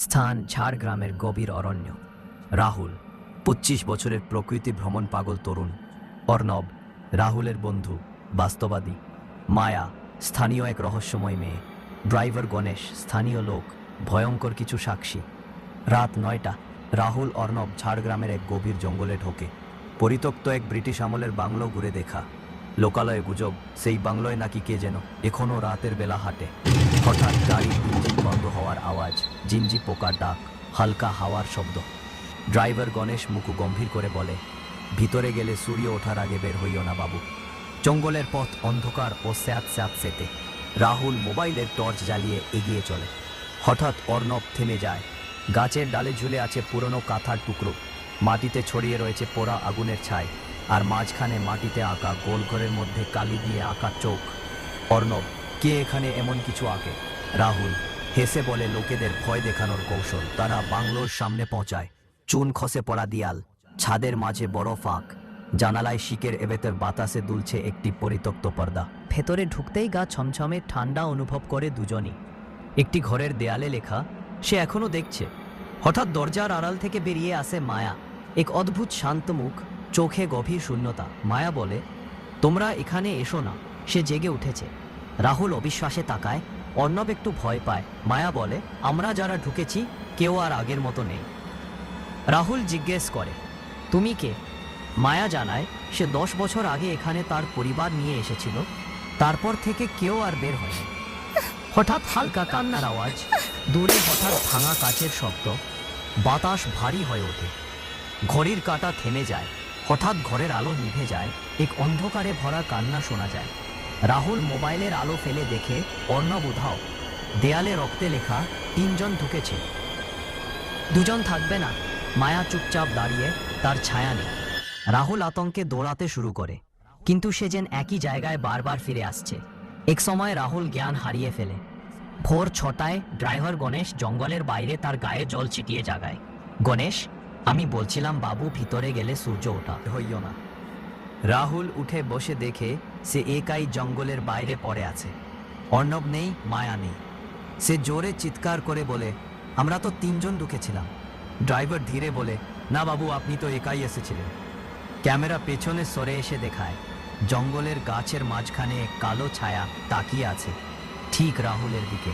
স্থান ঝাড়গ্রামের গভীর অরণ্য। রাহুল, পঁচিশ বছরের প্রকৃতি ভ্রমণ পাগল তরুণ। অর্ণব, রাহুলের বন্ধু, বাস্তবাদী। মায়া, স্থানীয় এক রহস্যময় মেয়ে। ড্রাইভার গণেশ, স্থানীয় লোক, ভয়ঙ্কর কিছু সাক্ষী। রাত নয়টা, রাহুল, অর্ণব ঝাড়গ্রামের এক গভীর জঙ্গলে ঢোকে। পরিত্যক্ত এক ব্রিটিশ আমলের বাংলো ঘুরে দেখা। লোকালয়ে গুজব, সেই বাংলোয় নাকি কে যেন এখনও রাতের বেলা হাঁটে। হঠাৎ গাড়ির ইঞ্জিন বন্ধ হওয়ার আওয়াজ জিঞ্জি পোকার ডাক, হালকা হাওয়ার শব্দ। ড্রাইভার গণেশ মুখু গম্ভীর করে বলে, ভিতরে গেলে সূর্য ওঠার আগে বের হইও না বাবু। জঙ্গলের পথ অন্ধকার ও স্যাঁত স্যাঁত সেতে। রাহুল মোবাইলের টর্চ জ্বালিয়ে এগিয়ে চলে। হঠাৎ অর্ণব থেমে যায়। গাছের ডালে ঝুলে আছে পুরনো কাঁথার টুকরো। মাটিতে ছড়িয়ে রয়েছে পোড়া আগুনের ছাই। আর মাঝখানে মাটিতে আঁকা গোল ঘরের মধ্যে কালি দিয়ে আঁকা চোখ। অর্ণব, কে এখানে এমন কিছু আঁকে? রাহুল, হেসে বলে লোকেদের ভয় দেখানোর কৌশল। তারা বাংলোর সামনে পৌঁছায়। চুন খসে পড়া দিয়াল। ছাদের মাঝে বড় ফাঁক। জানালায় শিকের এবেতের বাতাসে দুলছে একটি পরিত্যক্ত পর্দা। ভেতরে ঢুকতেই গা ছমছমে ঠান্ডা অনুভব করে দুজনই। একটি ঘরের দেয়ালে লেখা, সে এখনও দেখছে। হঠাৎ দরজার আড়াল থেকে বেরিয়ে আসে মায়া। এক অদ্ভুত শান্ত মুখ। চোখে গভীর শূন্যতা। মায়া বলে, তোমরা এখানে এসো না, সে জেগে উঠেছে। রাহুল অবিশ্বাসে তাকায়, অর্ণব একটু ভয় পায়। মায়া বলে, আমরা যারা ঢুকেছি, কেউ আর আগের মতো নেই। রাহুল জিজ্ঞেস করে, তুমি কে? মায়া জানায়, সে দশ বছর আগে এখানে তার পরিবার নিয়ে এসেছিল। তারপর থেকে কেউ আর বের হয়নি। হঠাৎ হালকা কান্নার আওয়াজ, দূরে হঠাৎ ভাঙা কাচের শব্দ, বাতাস ভারী হয়ে ওঠে। ঘড়ির কাঁটা থেমে যায়। হঠাৎ ঘরের আলো নিভে যায়, এক অন্ধকারে ভরা কান্না শোনা যায়। রাহুল মোবাইলের আলো ফেলে দেখে, অর্ণব উধাও, দেয়ালে রক্তে লেখা, তিনজন ঢুকেছে। দুজন থাকবে না, মায়া চুপচাপ দাঁড়িয়ে, তার ছায়া নেই। রাহুল আতঙ্কে দৌড়াতে শুরু করে, কিন্তু সে যেন একই জায়গায় বারবার ফিরে আসছে। এক সময় রাহুল জ্ঞান হারিয়ে ফেলে। ভোর ছটায় ড্রাইভার গণেশ জঙ্গলের বাইরে তার গায়ে জল ছিটিয়ে জাগায়। গণেশ আমি বলছিলাম বাবু ভিতরে গেলে সূর্য ওঠা। হইও না। রাহুল উঠে বসে দেখে সে একাই জঙ্গলের বাইরে পড়ে আছে। অর্ণব নেই মায়া নেই। সে জোরে চিৎকার করে বলে আমরা তো তিনজন ঢুকেছিলাম ড্রাইভার ধীরে বলে না বাবু আপনি তো একাই এসেছিলেন। ক্যামেরা পেছনে সরে এসে দেখায় জঙ্গলের গাছের মাঝখানে কালো ছায়া তাকিয়ে আছে ঠিক রাহুলের দিকে।